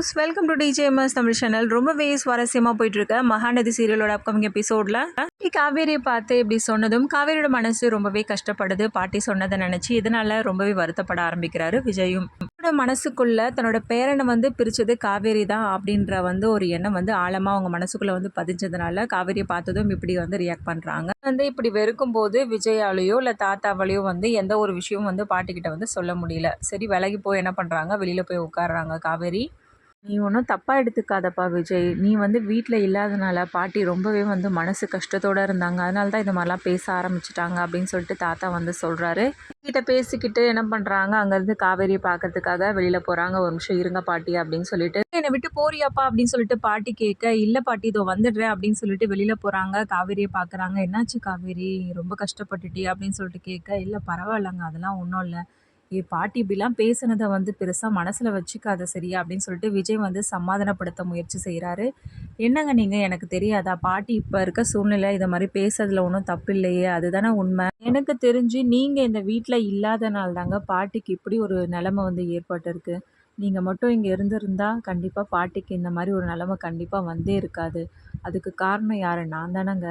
Views welcome to DJMS Tamil channel ரொம்பவே சுவாரஸ்யமாக போயிட்டு இருக்க மகாநதி சீரியலோட அப்கமிங் எபிசோடில் காவேரியை பார்த்து இப்படி சொன்னதும் காவேரியோட மனசு ரொம்பவே கஷ்டப்படுது. பாட்டி சொன்னதை நினச்சி இதனால் ரொம்பவே வருத்தப்பட ஆரம்பிக்கிறாரு விஜயும். அவரோட மனசுக்குள்ள தன்னோட பேரனை வந்து பிரித்தது காவேரி தான் அப்படின்ற வந்து ஒரு எண்ணம் வந்து ஆழமாக அவங்க மனசுக்குள்ளே வந்து பதிஞ்சதுனால காவேரியை பார்த்ததும் இப்படி வந்து ரியாக்ட் பண்ணுறாங்க வந்து இப்படி வெறுக்கும் போது விஜயாலேயோ இல்லை தாத்தாவாலேயோ வந்து எந்த ஒரு விஷயமும் வந்து பாட்டிக்கிட்ட வந்து சொல்ல முடியல. சரி விலகி போய் என்ன பண்ணுறாங்க வெளியில் போய் உட்காடுறாங்க காவேரி. நீ ஒன்றும் தப்பாக எடுத்துக்காதப்பா விஜய். நீ வந்து வீட்டில் இல்லாதனால பாட்டி ரொம்பவே வந்து மனசு கஷ்டத்தோடு இருந்தாங்க. அதனால தான் இந்த மாதிரிலாம் பேச ஆரம்பிச்சிட்டாங்க அப்படின்னு சொல்லிட்டு தாத்தா வந்து சொல்கிறாரு கிட்ட பேசிக்கிட்டு என்ன பண்ணுறாங்க அங்கேருந்து காவேரியை பார்க்கறதுக்காக வெளியில் போகிறாங்க ஒரு நிமிஷம் இருங்க பாட்டி அப்படின்னு சொல்லிட்டு. என்னை விட்டு போறியாப்பா? அப்படின்னு சொல்லிட்டு பாட்டி கேட்க இல்லை பாட்டி இதோ வந்துடுறேன் அப்படின்னு சொல்லிட்டு வெளியில் போகிறாங்க காவேரியை பார்க்குறாங்க. என்னாச்சு காவேரி? ரொம்ப கஷ்டப்பட்டுட்டி அப்படின்னு சொல்லிட்டு கேட்க இல்லை பரவாயில்லங்க. அதெல்லாம் ஒன்றும் இல்லை. ஏ பாட்டி இப்படிலாம் பேசுனதை வந்து பெருசாக மனசில் வச்சுக்காத சரியா அப்படின்னு சொல்லிட்டு விஜய் வந்து சமாதானப்படுத்த முயற்சி செய்கிறாரு என்னங்க நீங்கள் எனக்கு தெரியாதா? பாட்டி இப்போ இருக்க சூழ்நிலை இதை மாதிரி பேசுறதுல ஒன்றும் தப்பு இல்லையே அதுதானே உண்மை. எனக்கு தெரிஞ்சு நீங்கள் இந்த வீட்டில் இல்லாதனால தாங்க பாட்டிக்கு இப்படி ஒரு நிலமை வந்து ஏற்பட்டிருக்கு. நீங்கள் மட்டும் இங்கே இருந்திருந்தால் கண்டிப்பாக பாட்டிக்கு இந்த மாதிரி ஒரு நிலமை கண்டிப்பாக வந்தே இருக்காது. அதுக்கு காரணம் யார்? நான் தானேங்க.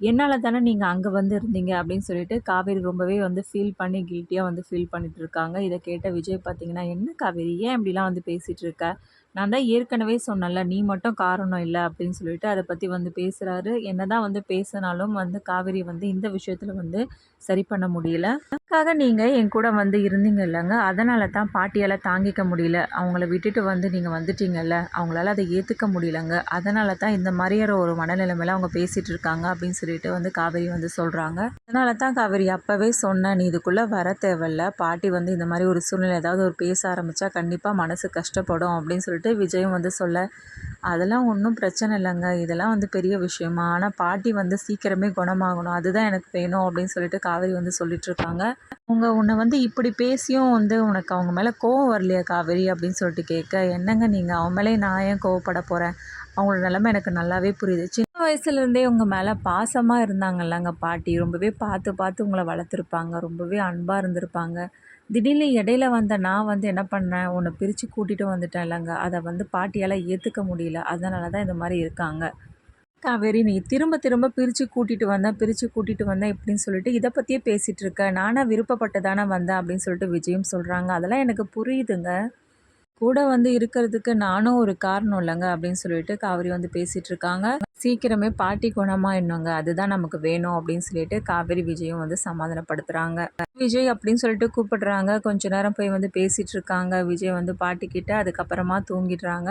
என்னால் தானே நீங்கள் அங்கே வந்து இருந்தீங்க அப்படின்னு சொல்லிட்டு காவேரி ரொம்பவே வந்து ஃபீல் பண்ணி கில்ட்டியாக வந்து ஃபீல் பண்ணிட்டு இருக்காங்க. இதை கேட்ட விஜய் பார்த்தீங்கன்னா என்ன காவேரி? ஏன் இப்படிலாம் வந்து பேசிகிட்டு இருக்க? நான் தான் ஏற்கனவே சொன்னல நீ மட்டும் காரணம் இல்லை அப்படின்னு சொல்லிட்டு அதை பற்றி வந்து பேசுகிறாரு என்ன தான் வந்து பேசினாலும் வந்து காவேரி வந்து இந்த விஷயத்தில் வந்து சரி பண்ண முடியல. அதுக்காக நீங்கள் என் கூட வந்து இருந்தீங்க இல்லைங்க. அதனால தான் பாட்டியால் தாங்கிக்க முடியல. அவங்கள விட்டுட்டு வந்து நீங்கள் வந்துட்டீங்கல்ல. அவங்களால அதை ஏற்றுக்க முடியலங்க. அதனால தான் இந்த மாதிரியான ஒரு மனநிலைமையில அவங்க பேசிகிட்டு இருக்காங்க அப்படின்னு சொல்லிட்டு வந்து காவேரி வந்து சொல்கிறாங்க அதனால தான் காவேரி அப்போவே சொன்னேன் நீ இதுக்குள்ளே வர தேவையில்ல. பாட்டி வந்து இந்த மாதிரி ஒரு சூழ்நிலை ஏதாவது ஒரு பேச ஆரம்பித்தா கண்டிப்பாக மனசு கஷ்டப்படும் அப்படின்னு சொல்லிட்டு விஜயும் வந்து சொல்ல அதெல்லாம் ஒன்றும் பிரச்சனை இல்லைங்க. இதெல்லாம் வந்து பெரிய விஷயமா? ஆனால் பாட்டி வந்து சீக்கிரமே குணமாகணும். அதுதான் எனக்கு வேணும் அப்படின்னு சொல்லிட்டு காவேரி வந்து சொல்லிட்டு இருக்காங்க அவங்க உன்னை வந்து இப்படி பேசியும் வந்து உனக்கு அவங்க மேலே கோவம் வரலையா காவேரி? அப்படின்னு சொல்லிட்டு கேட்க என்னங்க நீங்கள் அவன் மேலே நான் ஏன் கோவப்பட போகிறேன் அவங்களோட நிலமை எனக்கு நல்லாவே புரியுது. சின்ன வயசுலேருந்தே உங்கள் மேலே பாசமாக இருந்தாங்கல்லங்க பாட்டி. ரொம்பவே பார்த்து பார்த்து உங்களை வளர்த்துருப்பாங்க. ரொம்பவே அன்பாக இருந்திருப்பாங்க. திடீர்னு இடையில வந்த நான் வந்து என்ன பண்ணேன்? உன்னை பிரித்து கூட்டிகிட்டு வந்துட்டேன் இல்லைங்க. அதை வந்து பாட்டியால் ஏற்றுக்க முடியல. அதனால தான் இந்த மாதிரி இருக்காங்க. காவேரி நீ திரும்ப திரும்ப பிரித்து கூட்டிகிட்டு வந்தேன் பிரித்து கூட்டிகிட்டு வந்தேன் இப்படின்னு சொல்லிட்டு இதை பற்றியே பேசிகிட்டு இருக்க. நானாக விருப்பப்பட்டு தானே வந்தேன் அப்படின்னு சொல்லிட்டு விஜயும் சொல்கிறாங்க அதெல்லாம் எனக்கு புரியுதுங்க. கூட வந்து இருக்கிறதுக்கு நானும் ஒரு காரணம் இல்லைங்க அப்படின்னு சொல்லிட்டு காவேரி வந்து பேசிகிட்டு இருக்காங்க. சீக்கிரமே பாட்டி குணமாயிடணுங்க அதுதான் நமக்கு வேணும் அப்படின்னு சொல்லிட்டு காவேரி விஜயும் வந்து சமாதானப்படுத்துகிறாங்க விஜய் அப்படின்னு சொல்லிட்டு கூப்பிடுறாங்க. கொஞ்ச நேரம் போய் வந்து பேசிகிட்டு இருக்காங்க. விஜய் வந்து பாட்டிக்கிட்ட அதுக்கப்புறமா தூங்கிடுறாங்க.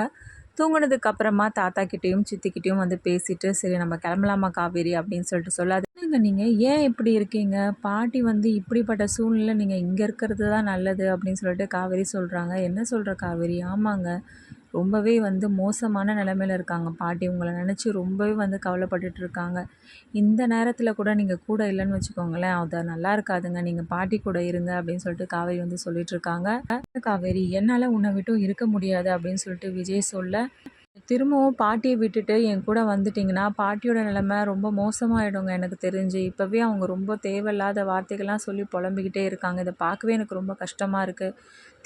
தூங்கினதுக்கு அப்புறமா தாத்தா கிட்டேயும் சித்திக்கிட்டேயும் வந்து பேசிட்டு சரி நம்ம கிளம்பலாமா காவேரி? அப்படின்னு சொல்லிட்டு சொல்லாது. என்னங்க நீங்கள் ஏன் இப்படி இருக்கீங்க? பாட்டி வந்து இப்படிப்பட்ட சூழ்நிலை நீங்கள் இங்கே இருக்கிறது தான் நல்லது அப்படின்னு சொல்லிட்டு காவேரி சொல்கிறாங்க என்ன சொல்கிற காவேரி? ஆமாங்க. ரொம்பவே வந்து மோசமான நிலமையில இருக்காங்க. பாட்டி உங்களை நினச்சி ரொம்பவே வந்து கவலைப்பட்டுட்டு இருக்காங்க. இந்த நேரத்தில் கூட நீங்கள் கூட இல்லைன்னு வச்சுக்கோங்களேன். அது நல்லா இருக்காதுங்க. நீங்கள் பாட்டி கூட இருங்க அப்படின்னு சொல்லிட்டு காவேரி வந்து சொல்லிட்டு இருக்காங்க. காவேரி என்னால் உன்னை விட்டும் இருக்க முடியாது அப்படின்னு சொல்லிட்டு விஜய் சொல்ல திரும்பவும் பாட்டியை விட்டுட்டு என் கூட வந்துட்டிங்கன்னா பாட்டியோட நிலமை ரொம்ப மோசமாயிடுங்க எனக்கு தெரிஞ்சு. இப்போவே அவங்க ரொம்ப தேவையில்லாத வார்த்தைகள்லாம் சொல்லி புலம்பிக்கிட்டே இருக்காங்க. இதை பார்க்கவே எனக்கு ரொம்ப கஷ்டமாக இருக்குது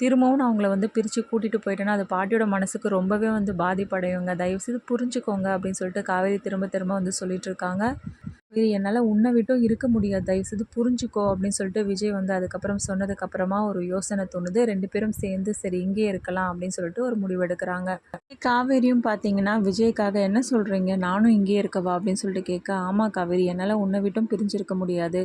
திரும்பவும் நான் அவங்கள வந்து பிரித்து கூட்டிகிட்டு போயிட்டேன்னா அது பாட்டியோட மனசுக்கு ரொம்பவே வந்து பாதிப்படையுங்க. தயவுசெய்து புரிஞ்சுக்கோங்க அப்படின்னு சொல்லிட்டு காவேரி திரும்ப திரும்ப வந்து சொல்லிகிட்ருக்காங்க என்னால் உன்னை விட்டும் இருக்க முடியாது. தயவுசெய்து புரிஞ்சுக்கோ அப்படின்னு சொல்லிட்டு விஜய் வந்து அதுக்கப்புறம் சொன்னதுக்கப்புறமா ஒரு யோசனை தோணுது. ரெண்டு பேரும் சேர்ந்து சரி இங்கே இருக்கலாம் அப்படின்னு சொல்லிட்டு ஒரு முடிவெடுக்கிறாங்க காவேரியும் பார்த்தீங்கன்னா விஜய்க்காக என்ன சொல்கிறீங்க நானும் இங்கே இருக்கவா அப்படின்னு சொல்லிட்டு கேட்க ஆமாம் காவேரி என்னால் உன்னை விட்டும் பிரிஞ்சிருக்க முடியாது.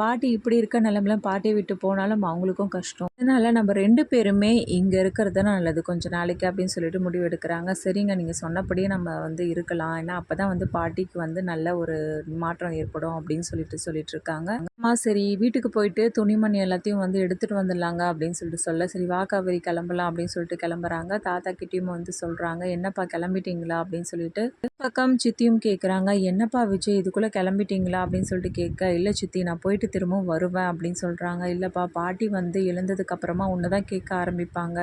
பாட்டி இப்படி இருக்க நிலமில் பாட்டியை விட்டு போனாலும் அவங்களுக்கும் கஷ்டம். அதனால் நம்ம ரெண்டு பேருமே இங்கே இருக்கிறது தான் நல்லது. கொஞ்சம் நாளைக்கு அப்படின்னு சொல்லிட்டு முடிவு எடுக்கிறாங்க. சரிங்க நீங்கள் சொன்னபடியே நம்ம வந்து இருக்கலாம். ஏன்னா அப்போ தான் வந்து பாட்டிக்கு வந்து நல்ல ஒரு மாற்றம் ஏற்படும் அப்படின்னு சொல்லிட்டு சொல்லிட்டு இருக்காங்க. அம்மா சரி வீட்டுக்கு போயிட்டு துணிமணி எல்லாத்தையும் வந்து எடுத்துகிட்டு வந்துடலாங்க அப்படின்னு சொல்லிட்டு சொல்ல சரி வா காவேரி கிளம்பலாம் அப்படின்னு சொல்லிட்டு கிளம்புறாங்க. தாத்தா கிட்டேயும் வந்து சொல்கிறாங்க என்னப்பா கிளம்பிட்டீங்களா? அப்படின்னு சொல்லிட்டு. பக்கம் சித்தியும் கேட்குறாங்க என்னப்பா விஜய் இதுக்குள்ளே கிளம்பிட்டீங்களா? அப்படின்னு சொல்லிட்டு கேட்க இல்லை சித்தி நான் போயிட்டு வீட்டுக்கு திரும்பவும் வருவேன் அப்படின்னு சொல்கிறாங்க இல்லைப்பா பாட்டி வந்து எழுந்ததுக்கப்புறமா ஒன்று தான் கேட்க ஆரம்பிப்பாங்க.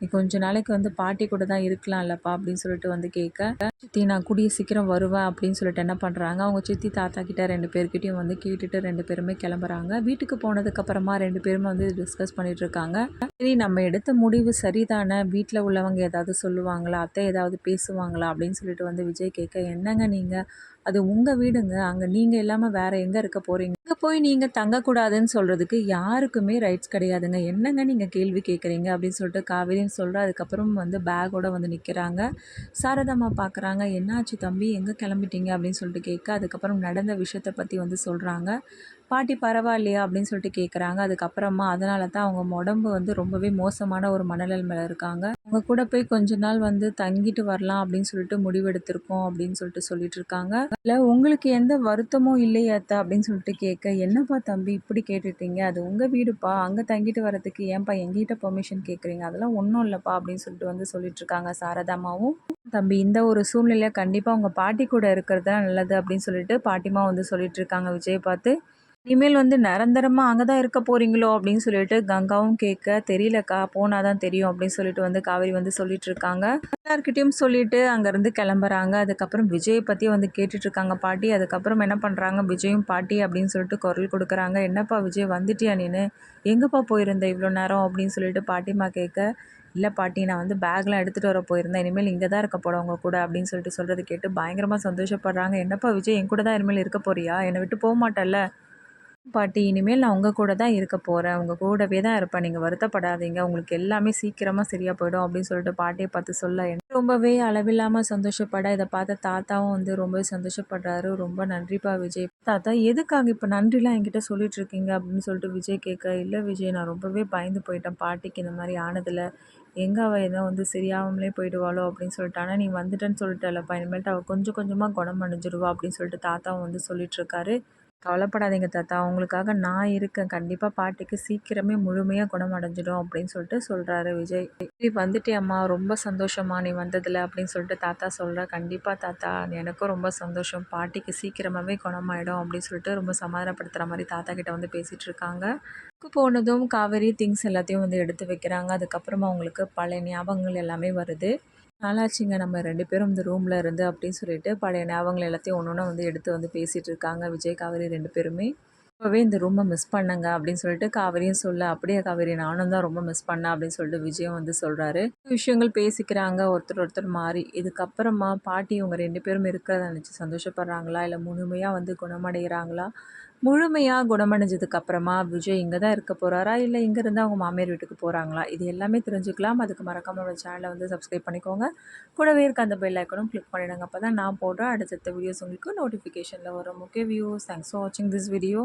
நீ கொஞ்ச நாளைக்கு வந்து பாட்டி கூட தான் இருக்கலாம்லப்பா அப்படின்னு சொல்லிட்டு வந்து கேட்க சித்தி நான் கூடிய சீக்கிரம் வருவேன் அப்படின்னு சொல்லிட்டு என்ன பண்ணுறாங்க அவங்க சித்தி தாத்தா கிட்ட ரெண்டு பேர்கிட்டையும் வந்து கேட்டுட்டு ரெண்டு பேருமே கிளம்புறாங்க. வீட்டுக்கு போனதுக்கப்புறமா ரெண்டு பேருமே வந்து டிஸ்கஸ் பண்ணிட்டு இருக்காங்க. சரி நம்ம எடுத்த முடிவு சரிதானே? வீட்டில் உள்ளவங்க ஏதாவது சொல்லுவாங்களா? அத்தை ஏதாவது பேசுவாங்களா? அப்படின்னு சொல்லிட்டு வந்து விஜய் கேட்க என்னங்க நீங்கள் அது உங்கள் வீடுங்க. அங்கே நீங்கள் இல்லாமல் வேறு எங்கே இருக்க போகிறீங்க அங்கே போய் நீங்கள் தங்கக்கூடாதுன்னு சொல்கிறதுக்கு யாருக்குமே ரைட்ஸ் கிடையாதுங்க. என்னங்க நீங்கள் கேள்வி கேட்குறீங்க அப்படின்னு சொல்லிட்டு காவேரின்னு சொல்கிற அதுக்கப்புறம் வந்து பேக்கோடு வந்து நிற்கிறாங்க சாரதாம்மா பார்க்குறாங்க என்னாச்சு தம்பி? எங்கே கிளம்பிட்டீங்க? அப்படின்னு சொல்லிட்டு கேட்க அதுக்கப்புறம் நடந்த விஷயத்தை பற்றி வந்து சொல்கிறாங்க பாட்டி பரவாயில்லையா அப்படின்னு சொல்லிட்டு கேட்குறாங்க அதுக்கப்புறமா அதனால தான் அவங்க உடம்பு வந்து ரொம்பவே மோசமான ஒரு மனநிலைமையில் இருக்காங்க. அவங்க கூட போய் கொஞ்ச நாள் வந்து தங்கிட்டு வரலாம் அப்படின்னு சொல்லிட்டு முடிவெடுத்திருக்கோம் அப்படின்னு சொல்லிட்டு சொல்லிட்டு இருக்காங்க. இல்லை உங்களுக்கு எந்த வருத்தமும் இல்லையாத்தா அப்படின்னு சொல்லிட்டு கேட்க என்னப்பா தம்பி இப்படி கேட்டுட்டீங்க? அது உங்கள் வீடுப்பா. அங்கே தங்கிட்டு வரதுக்கு ஏன்ப்பா எங்கிட்ட பெர்மிஷன் கேட்குறீங்க அதெல்லாம் ஒன்றும் இல்லைப்பா அப்படின்னு சொல்லிட்டு வந்து சொல்லிட்டு இருக்காங்க சாரதாமாவும் தம்பி இந்த ஒரு சூழ்நிலை கண்டிப்பாக உங்கள் பாட்டி கூட இருக்கிறது தான் நல்லது அப்படின்னு சொல்லிட்டு பாட்டிமா வந்து சொல்லிட்டு இருக்காங்க விஜய் பார்த்து. இனிமேல் வந்து நிரந்தரமாக அங்கே தான் இருக்க போகிறீங்களோ அப்படின்னு சொல்லிட்டு கங்காவும் கேட்க தெரியலக்கா போனால் தான் தெரியும் அப்படின்னு சொல்லிட்டு வந்து காவேரி வந்து சொல்லிட்டு இருக்காங்க. எல்லார்கிட்டயும் சொல்லிட்டு அங்கேருந்து கிளம்புறாங்க. அதுக்கப்புறம் விஜயை பற்றி வந்து கேட்டுட்டு இருக்காங்க பாட்டி. அதுக்கப்புறம் என்ன பண்ணுறாங்க விஜயும் பாட்டி அப்படின்னு சொல்லிட்டு குரல் கொடுக்குறாங்க. என்னப்பா விஜய் வந்துட்டியா நீனு? எங்கேப்பா போயிருந்த இவ்வளோ நேரம்? அப்படின்னு சொல்லிட்டு பாட்டிமா கேட்க இல்லை பாட்டி நான் வந்து பேக்லாம் எடுத்துகிட்டு வர போயிருந்தேன். இனிமேல் இங்கே தான் இருக்க போகிறவங்க கூட அப்படின்னு சொல்லிட்டு சொல்கிறது கேட்டு பயங்கரமாக சந்தோஷப்படுறாங்க. என்னப்பா விஜய் என் கூட தான் இனிமேல் இருக்க போறியா? என்னை விட்டு போக மாட்டல்ல? பாட்டி இனிமேல் நான் உங்கள் கூட தான் இருக்க போகிறேன் உங்கள் கூடவே தான் இருப்பேன். நீங்கள் வருத்தப்படாதீங்க. உங்களுக்கு எல்லாமே சீக்கிரமாக சரியாக போயிடும் அப்படின்னு சொல்லிட்டு பாட்டியை பார்த்து சொல்ல எனக்கு ரொம்பவே அளவில்லாமல் சந்தோஷப்பட இதை பார்த்த தாத்தாவும் வந்து ரொம்பவே சந்தோஷப்படுறாரு. ரொம்ப நன்றிப்பா விஜய். தாத்தா எதுக்காக இப்போ நன்றிலாம் என்கிட்ட சொல்லிட்டு இருக்கீங்க அப்படின்னு சொல்லிட்டு விஜய் கேட்க இல்லை விஜய் நான் ரொம்பவே பயந்து போயிட்டேன் பாட்டிக்கு இந்த மாதிரி ஆனதில். எங்கே அவள் ஏதோ வந்து சரியாகாமலே போயிடுவாளோ? அப்படின்னு சொல்லிட்டு ஆனால் நீ வந்துட்டேன்னு சொல்லிட்டல்லப்பா இனிமேல்ட்டு அவள் கொஞ்சம் கொஞ்சமாக குணம் அடைஞ்சிடுவா அப்படின்னு சொல்லிட்டு தாத்தாவும் வந்து சொல்லிட்டு இருக்காரு. கவலைப்படாதீங்க தாத்தா. உங்களுக்காக நான் இருக்கேன். கண்டிப்பாக பாட்டிக்கு சீக்கிரமே முழுமையாக குணமடைஞ்சிடும் அப்படின்னு சொல்லிட்டு சொல்கிறாரு விஜய். நீ வந்துட்டே அம்மா. ரொம்ப சந்தோஷமா நீ வந்ததில் அப்படின்னு சொல்லிட்டு தாத்தா சொல்கிற கண்டிப்பாக தாத்தா. எனக்கும் ரொம்ப சந்தோஷம். பாட்டிக்கு சீக்கிரமாகவே குணமாயிடும் அப்படின்னு சொல்லிட்டு ரொம்ப சமாதானப்படுத்துகிற மாதிரி தாத்தா கிட்ட வந்து பேசிகிட்டு இருக்காங்க. போனதும் காவேரி திங்ஸ் எல்லாத்தையும் வந்து எடுத்து வைக்கிறாங்க. அதுக்கப்புறமா அவங்களுக்கு பழைய ஞாபகங்கள் எல்லாமே வருது. நாளாச்சுங்க. நம்ம ரெண்டு பேரும் இந்த ரூமில் இருந்து அப்படின்னு சொல்லிட்டு பழைய ஞாபகங்கள் எல்லாத்தையும் ஒன்று ஒன்றா வந்து எடுத்து வந்து பேசிகிட்டு இருக்காங்க. விஜய் காவேரி ரெண்டு பேருமே. இப்போவே இந்த ரூமை மிஸ் பண்ணுங்க அப்படின்னு சொல்லிட்டு காவேரியும் சொல்ல அப்படியே காவேரி நானும் தான் ரொம்ப மிஸ் பண்ணேன் அப்படின்னு சொல்லிட்டு விஜயும் வந்து சொல்கிறாரு விஷயங்கள் பேசிக்கிறாங்க. ஒருத்தர் ஒருத்தர் மாறி. இதுக்கப்புறமா பாட்டி இவங்க ரெண்டு பேரும் இருக்கிறத நினச்சி சந்தோஷப்படுறாங்களா? இல்லை முழுமையாக வந்து குணமடைகிறாங்களா? முழுமையாக குணமடைஞ்சதுக்கு அப்புறமா விஜய் இங்கே தான் இருக்க போகிறாரா இல்லை இங்கேருந்து அவங்க மாமியார் வீட்டுக்கு போகிறாங்களா இது எல்லாமே தெரிஞ்சுக்கலாம். அதுக்கு மறக்காம சேனலை வந்து சப்ஸ்கிரைப் பண்ணிக்கோங்க. கூடவே இருக்க அந்த பெல் ஐக்கனும் கிளிக் பண்ணிடுங்க. அப்போ தான் நான் போடுற அடுத்தடுத்த வீடியோஸ் உங்களுக்கு நோட்டிஃபிகேஷனில் வரும். ஓகே வியூஸ் தேங்க்ஸ் ஃபார் வாட்சிங் திஸ் வீடியோ